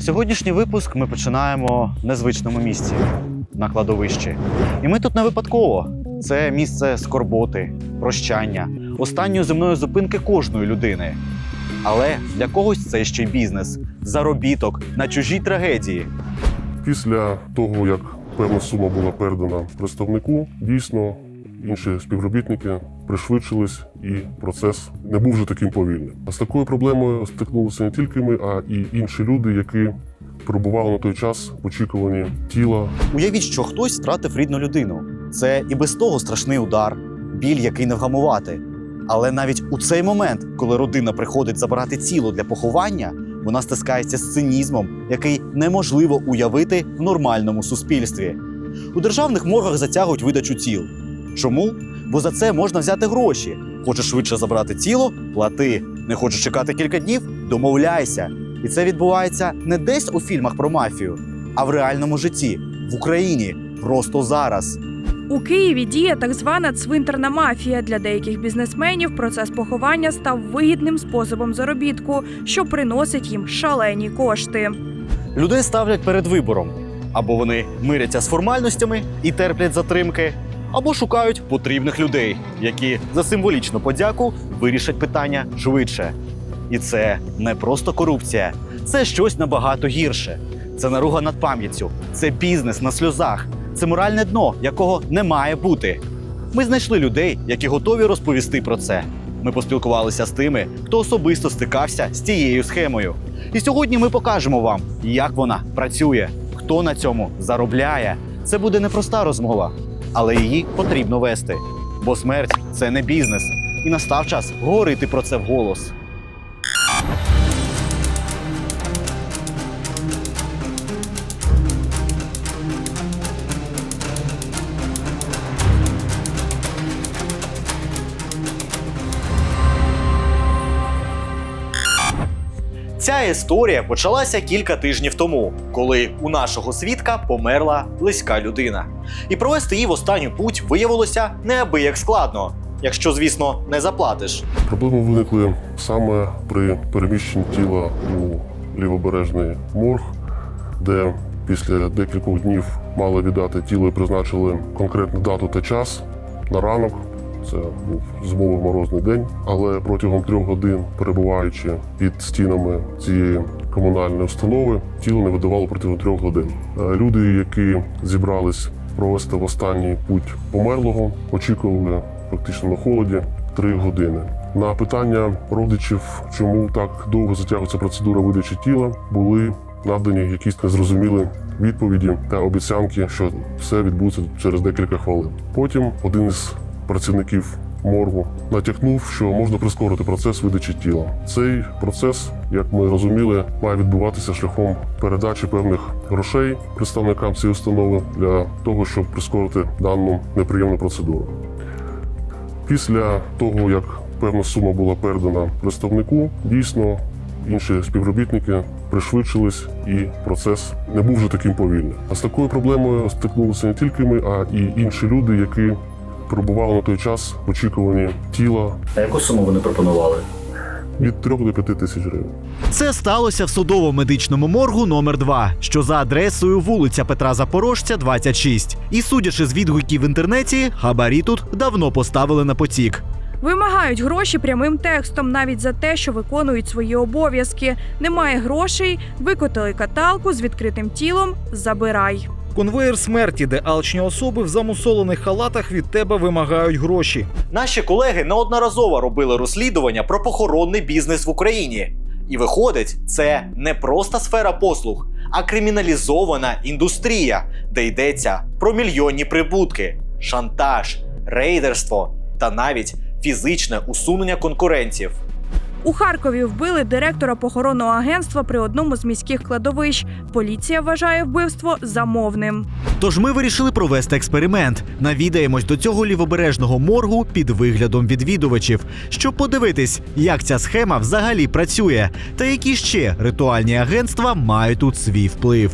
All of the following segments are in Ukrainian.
Сьогоднішній випуск ми починаємо в незвичному місці на кладовищі. І ми тут не випадково. Це місце скорботи, прощання, останньої земної зупинки кожної людини. Але для когось це ще й бізнес, заробіток на чужій трагедії. Після того, як певна сума була передана представнику, дійсно інші співробітники пришвидшились, і процес не був вже таким повільним. А з такою проблемою стикнулися не тільки ми, а і інші люди, які перебували на той час в очікуванні тіла Уявіть, що хтось втратив рідну людину. Це і без того страшний удар, біль, який не вгамувати. Але навіть у цей момент, коли родина приходить забирати тіло для поховання, вона стискається з цинізмом, який неможливо уявити в нормальному суспільстві. У державних моргах затягують видачу тіл. Чому? Бо за це можна взяти гроші. Хочеш швидше забрати тіло плати. Не хочеш чекати кілька днів домовляйся. І це відбувається не десь у фільмах про мафію, а в реальному житті, в Україні, просто зараз. У Києві діє так звана цвинтарна мафія. Для деяких бізнесменів процес поховання став вигідним способом заробітку, що приносить їм шалені кошти. Людей ставлять перед вибором: або вони миряться з формальностями і терплять затримки, або шукають потрібних людей, які за символічну подяку вирішать питання швидше. І це не просто корупція, це щось набагато гірше. Це наруга над пам'яттю, це бізнес на сльозах, це моральне дно, якого не має бути. Ми знайшли людей, які готові розповісти про це. Ми поспілкувалися з тими, хто особисто стикався з цією схемою. І сьогодні ми покажемо вам, як вона працює, хто на цьому заробляє. Це буде непроста розмова, але її потрібно вести. Бо смерть це не бізнес, і настав час говорити про це вголос. Ця історія почалася кілька тижнів тому, коли у нашого свідка померла близька людина. І провести її в останню путь виявилося неабияк складно, якщо, звісно, не заплатиш. Проблеми виникли саме при переміщенні тіла у лівобережний морг, де після декількох днів мали віддати тіло і призначили конкретну дату та час на ранок. Це був зимовий морозний день, але протягом трьох годин, перебуваючи під стінами цієї комунальної установи, тіло не видавало протягом трьох годин. Е, Люди, які зібрались провести в останній путь померлого, очікували фактично на холоді три години. На питання родичів, чому так довго затягується процедура видачі тіла, були надані якісь незрозумілі відповіді та обіцянки, що все відбудеться через декілька хвилин. Потім один із працівників моргу натякнув, що можна прискорити процес видачі тіла. Цей процес, як ми розуміли, має відбуватися шляхом передачі певних грошей представникам цієї установи для того, щоб прискорити дану неприємну процедуру. Після того, як певна сума була передана представнику, дійсно інші співробітники пришвидшились, і процес не був вже таким повільним. А з такою проблемою стикнулися не тільки ми, а і інші люди, які перебували на той час в очікуванні тіла А яку суму вони пропонували? від 3 до 5 тисяч гривень. Це сталося в судово-медичному моргу номер 2 що за адресою вулиця Петра Запорожця, 26. І судячи з відгуків в інтернеті, хабарі тут давно поставили на потік. Вимагають гроші прямим текстом, навіть за те, що виконують свої обов'язки. Немає грошей, викотили каталку з відкритим тілом. Забирай. Конвеєр смерті, де алчні особи в замусолених халатах від тебе вимагають гроші. Наші колеги неодноразово робили розслідування про похоронний бізнес в Україні. І виходить, це не просто сфера послуг, а криміналізована індустрія, де йдеться про мільйонні прибутки, шантаж, рейдерство та навіть фізичне усунення конкурентів. У Харкові вбили директора похоронного агентства при одному з міських кладовищ. Поліція вважає вбивство замовним. Тож ми вирішили провести експеримент. Навідаємось до цього лівобережного моргу під виглядом відвідувачів, щоб подивитись, як ця схема взагалі працює, та які ще ритуальні агентства мають тут свій вплив.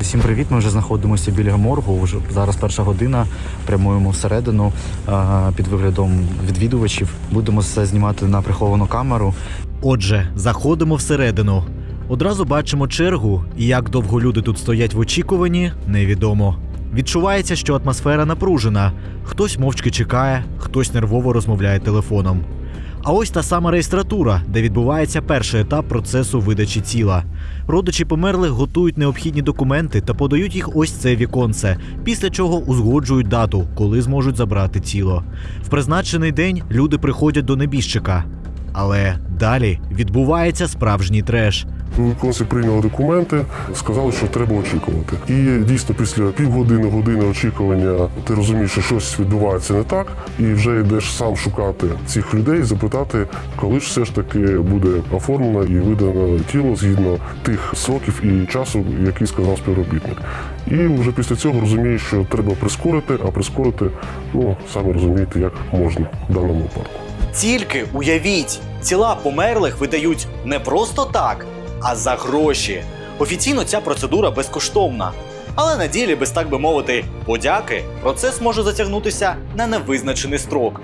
Всім привіт. Ми вже знаходимося біля моргу. Вже зараз перша година. Прямуємо всередину під виглядом відвідувачів. Будемо все знімати на приховану камеру. Отже, заходимо всередину. Одразу бачимо чергу, і як довго люди тут стоять в очікуванні, невідомо. Відчувається, що атмосфера напружена. Хтось мовчки чекає, хтось нервово розмовляє телефоном. А ось та сама реєстратура, де відбувається перший етап процесу видачі тіла. Родичі померлих готують необхідні документи та подають їх ось це віконце, після чого узгоджують дату, коли зможуть забрати тіло. В призначений день люди приходять до небіжчика. Але далі відбувається справжній треш. Віконці прийняли документи, сказали, що треба очікувати. І дійсно, після півгодини, години очікування, ти розумієш, що щось відбувається не так, і вже йдеш сам шукати цих людей, запитати, коли ж все ж таки буде оформлено і видано тіло згідно тих сроків і часу, який сказав співробітник. І вже після цього розумієш, що треба прискорити, а прискорити, ну самі розумієте, як можна в даному випадку. Тільки уявіть, тіла померлих видають не просто так, а за гроші. Офіційно ця процедура безкоштовна. Але на ділі, без так би мовити, подяки, процес може затягнутися на невизначений строк.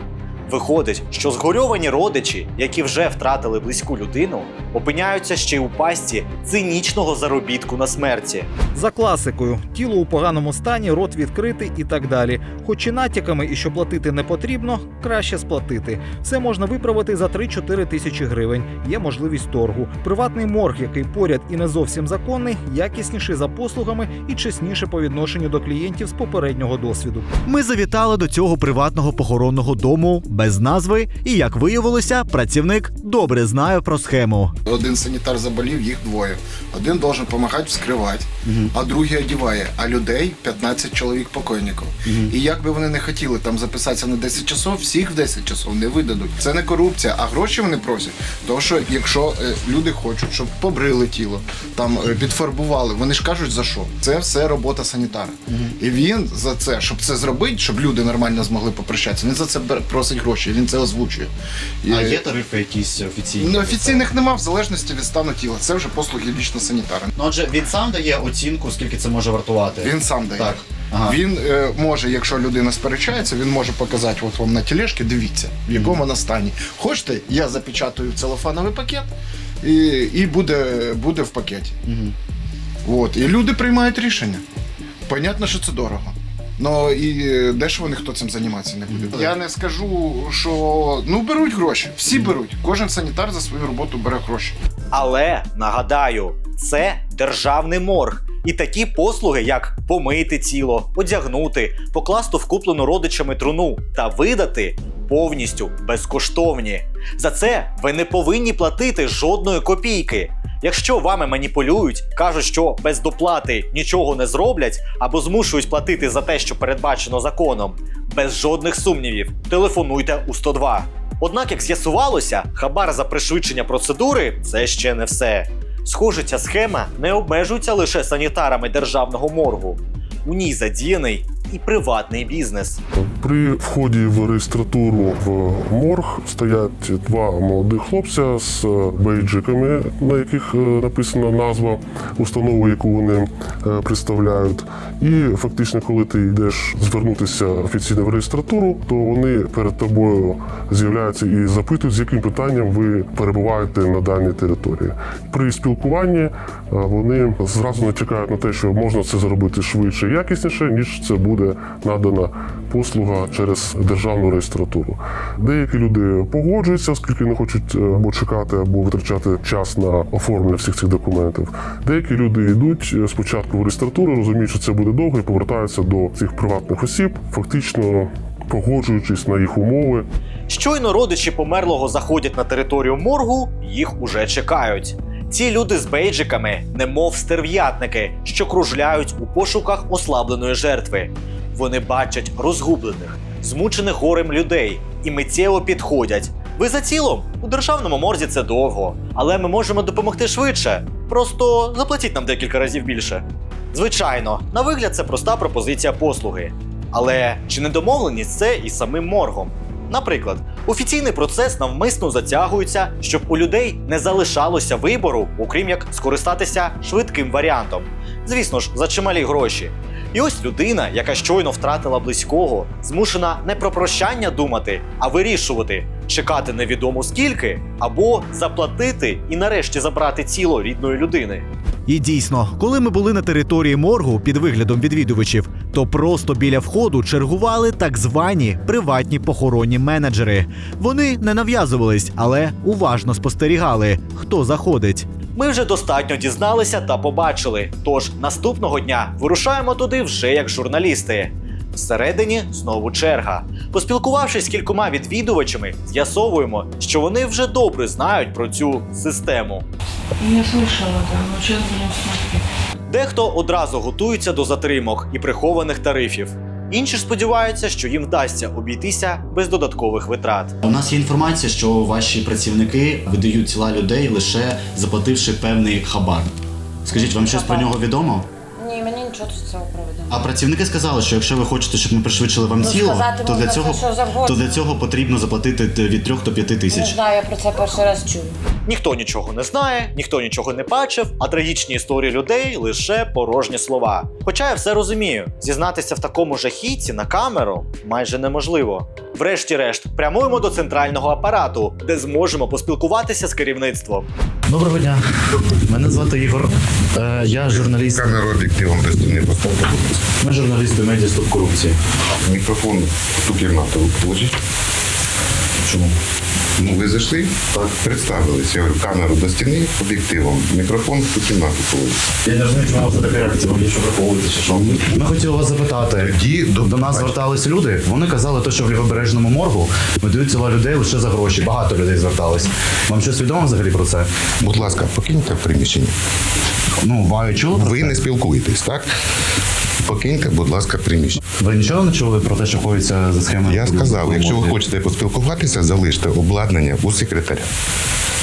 Виходить, що згорьовані родичі, які вже втратили близьку людину, опиняються ще й у пасті цинічного заробітку на смерті. За класикою, тіло у поганому стані, рот відкритий і так далі. Хоч і натяками, і що платити не потрібно, краще сплатити. Все можна виправити за 3-4 тисячі гривень. Є можливість торгу. Приватний морг, який поряд і не зовсім законний, якісніший за послугами і чесніше по відношенню до клієнтів з попереднього досвіду. Ми завітали до цього приватного похоронного дому без назви, і як виявилося, працівник добре знає про схему. Один санітар заболів, їх двоє. Один должен допомагати вскривати, а другий одіває. А людей 15 чоловік покойників. І як би вони не хотіли там записатися на 10 часов, всіх в 10 часов не видадуть. Це не корупція, а гроші вони просять. Тому що якщо е, люди хочуть, щоб побрили тіло, там е, підфарбували, вони ж кажуть за що. Це все робота санітара. І він за це, щоб це зробити, щоб люди нормально змогли попрощатися, він за це просить гроші, він це озвучує. І- тарифи якісь офіційні? Ну, офіційних нема в залежності від стану тіла. Це вже послуги лічно санітара. Ну, отже, він сам дає оцінку, скільки це може вартувати. Він сам дає. Так. Ага. Він е, може, якщо людина сперечається, він може показати от вам на тележці, дивіться, в якому вона стані. Хочете, я запечатаю в целофановий пакет і, і буде, буде в пакеті. От. І люди приймають рішення. Понятно, що це дорого. Ну і е, дешево ніхто цим займатися не буде. Я не скажу, що ну беруть гроші. Всі беруть. Кожен санітар за свою роботу бере гроші. Але нагадаю, це державний морг. І такі послуги, як помити тіло, одягнути, покласти в куплену родичами труну та видати, повністю безкоштовні. За це ви не повинні платити жодної копійки. Якщо вами маніпулюють, кажуть, що без доплати нічого не зроблять або змушують платити за те, що передбачено законом, без жодних сумнівів, телефонуйте у 102. Однак, як з'ясувалося, хабар за пришвидшення процедури це ще не все. Схоже, ця схема не обмежується лише санітарами державного моргу. У ній задіяний і приватний бізнес. При вході в реєстратуру в морг стоять два молодих хлопця з бейджиками, на яких е, написана назва установи, яку вони е, представляють. І фактично, коли ти йдеш звернутися офіційно в реєстратуру, то вони перед тобою з'являються і запитують, з яким питанням ви перебуваєте на даній території. При спілкуванні е, вони зразу натякають на те, що можна це зробити швидше і якісніше, ніж це буде надана послуга через державну реєстратуру. Деякі люди погоджуються, оскільки не хочуть е, або чекати, або витрачати час на оформлення всіх цих документів. Деякі люди йдуть е, спочатку в реєстратуру, розуміють, що це буде довго, і повертаються до цих приватних осіб, фактично погоджуючись на їх умови. Щойно родичі померлого заходять на територію моргу, їх уже чекають. Ці люди з бейджиками, немов стерв'ятники, що кружляють у пошуках ослабленої жертви. Вони бачать розгублених, змучених горем людей і миттєво підходять. Ви за цілом? У державному морзі це довго, але ми можемо допомогти швидше. Просто заплатіть нам декілька разів більше. Звичайно, на вигляд це проста пропозиція послуги. Але чи не домовленість це і самим моргом? Наприклад, офіційний процес навмисно затягується, щоб у людей не залишалося вибору, окрім як скористатися швидким варіантом. Звісно ж, за чималі гроші. І ось людина, яка щойно втратила близького, змушена не про прощання думати, а вирішувати, чекати невідомо скільки, або заплатити і нарешті забрати тіло рідної людини. І дійсно, коли ми були на території моргу під виглядом відвідувачів, то просто біля входу чергували так звані приватні похоронні менеджери. Вони не нав'язувались, але уважно спостерігали, хто заходить. Ми вже достатньо дізналися та побачили. Тож наступного дня вирушаємо туди вже як журналісти. Всередині знову черга. Поспілкувавшись з кількома відвідувачами, з'ясовуємо, що вони вже добре знають про цю систему. Я слышала, да, но сейчас будем смотреть. Дехто одразу готується до затримок і прихованих тарифів. Інші ж сподіваються, що їм вдасться обійтися без додаткових витрат. У нас є інформація, що ваші працівники видають тіла людей лише заплативши певний хабар. Скажіть, вам щось про нього відомо? Ні, нічого з цього приводу. А працівники сказали, що якщо ви хочете, щоб ми пришвидшили вам Ну, тіло, то для цього то для цього потрібно заплатити від 3 до 5 Не тисяч. знаю, я про це перший раз чую. Ніхто нічого не знає, ніхто нічого не бачив, а трагічні історії людей лише порожні слова. Хоча я все розумію, зізнатися в такому жахітці на камеру майже неможливо. Врешті-решт, прямуємо до центрального апарату, де зможемо поспілкуватися з керівництвом. Доброго дня. Мене звати Ігор. Е, я журналіст. Камеру об'єктивом не поставити. Ми журналісти медіа стоп корупції. Мікрофон в ту кімнату получить. Чому? Ну, ви зайшли, так. представились. Я говорю, камеру до стіни об'єктивом, мікрофон в ту кімнату положить. Я не розумію, чому ви фотографуєте, вам що чи що. Ми хотіли вас запитати. Тоді до, До нас звертались люди. Вони казали, то, що в лівобережному моргу видають тіла людей лише за гроші. Багато людей звертались. Вам щось відомо взагалі про це? Будь ласка, покиньте приміщення. Ну, ви чули про Ви це? не спілкуєтесь, так? Покиньте, будь ласка, приміщення. Ви нічого не чули про те, що коїться за схемою? Я сказав, якщо ви хочете поспілкуватися, залиште обладнання у секретаря.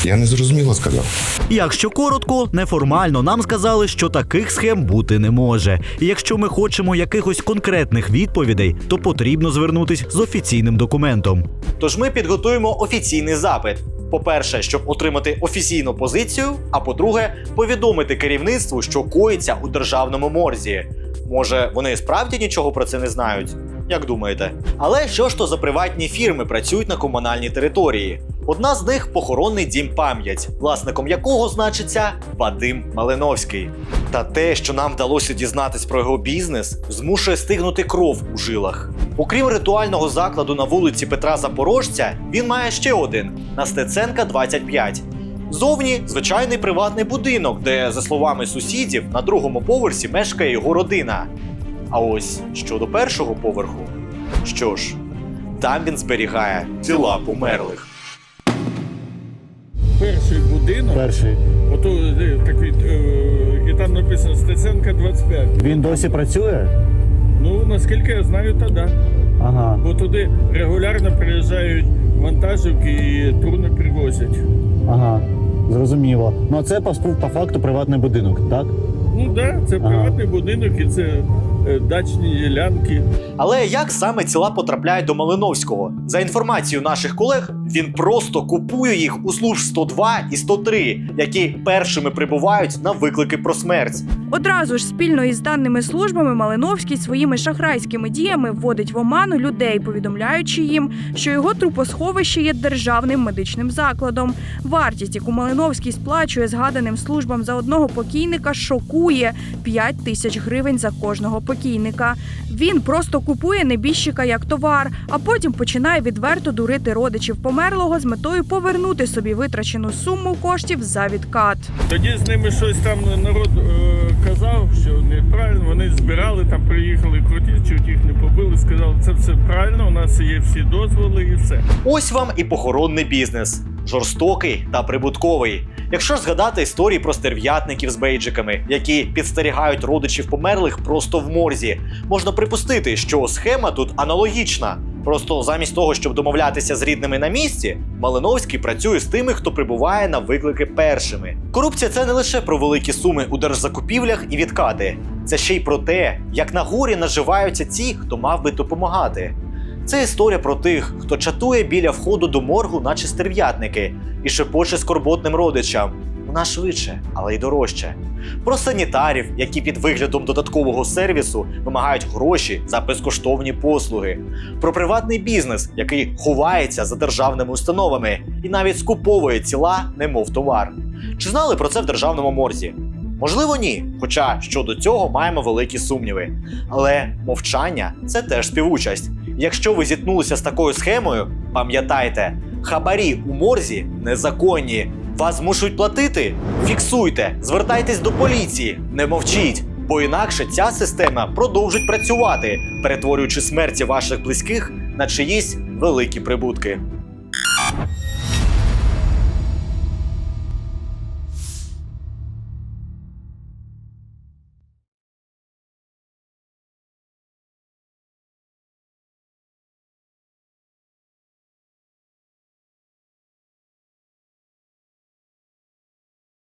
Я не зрозуміло сказав. Якщо коротко, неформально нам сказали, що таких схем бути не може. І якщо ми хочемо якихось конкретних відповідей, то потрібно звернутись з офіційним документом. Тож ми підготуємо офіційний запит. По-перше, щоб отримати офіційну позицію, а по-друге, повідомити керівництву, що коїться у державному морзі. Може, вони справді нічого про це не знають? Як думаєте? Але що ж то за приватні фірми працюють на комунальній території? Одна з них похоронний дім пам'ять, власником якого значиться Вадим Малиновський. Та те, що нам вдалося дізнатись про його бізнес, змушує стигнути кров у жилах. Окрім ритуального закладу на вулиці Петра Запорожця, він має ще один на Стеценка 25. Зовні звичайний приватний будинок, де, за словами сусідів, на другому поверсі мешкає його родина. А ось щодо першого поверху, що ж, там він зберігає тіла померлих. Перший будинок. Перший. Ото е, такий, е, і там написано Стеценка 25. Він досі працює? Ну, наскільки я знаю, то да. Ага. Бо туди регулярно приїжджають вантажівки і труни привозять. Ага. Зрозуміло. Ну а це по, по факту приватний будинок, так? Ну так, да, це Ага. приватний будинок і це е, дачні ділянки. Але як саме тіла потрапляють до Малиновського? За інформацією наших колег, він просто купує їх у служб 102 і 103, які першими прибувають на виклики про смерть. Одразу ж спільно із даними службами Малиновський своїми шахрайськими діями вводить в оману людей, повідомляючи їм, що його трупосховище є державним медичним закладом. Вартість, яку Малиновський сплачує згаданим службам за одного покійника, шокує 5 тисяч гривень за кожного покійника. Він просто купує небіжчика як товар, а потім починає відверто дурити родичів померлого з метою повернути собі витрачену суму коштів за відкат. Тоді з ними щось там народ е, казав, що неправильно. Вони збирали, там приїхали круті, чуть їх не побили, сказали, це все правильно, у нас є всі дозволи і все. Ось вам і похоронний бізнес. Жорстокий та прибутковий. Якщо ж згадати історії про стерв'ятників з бейджиками, які підстерігають родичів померлих просто в морзі, можна припустити, що схема тут аналогічна. Просто замість того, щоб домовлятися з рідними на місці, Малиновський працює з тими, хто прибуває на виклики першими. Корупція це не лише про великі суми у держзакупівлях і відкати, це ще й про те, як на горі наживаються ті, хто мав би допомагати. Це історія про тих, хто чатує біля входу до моргу, наче стерв'ятники, і шепоче скорботним родичам. Вона швидше, але й дорожче. Про санітарів, які під виглядом додаткового сервісу вимагають гроші за безкоштовні послуги, про приватний бізнес, який ховається за державними установами і навіть скуповує тіла, немов товар. Чи знали про це в державному морзі? Можливо, ні. Хоча щодо цього маємо великі сумніви. Але мовчання це теж співучасть. Якщо ви зіткнулися з такою схемою, пам'ятайте, хабарі у морзі незаконні. Вас змушують платити? Фіксуйте, звертайтесь до поліції, не мовчіть, бо інакше ця система продовжить працювати, перетворюючи смерті ваших близьких на чиїсь великі прибутки.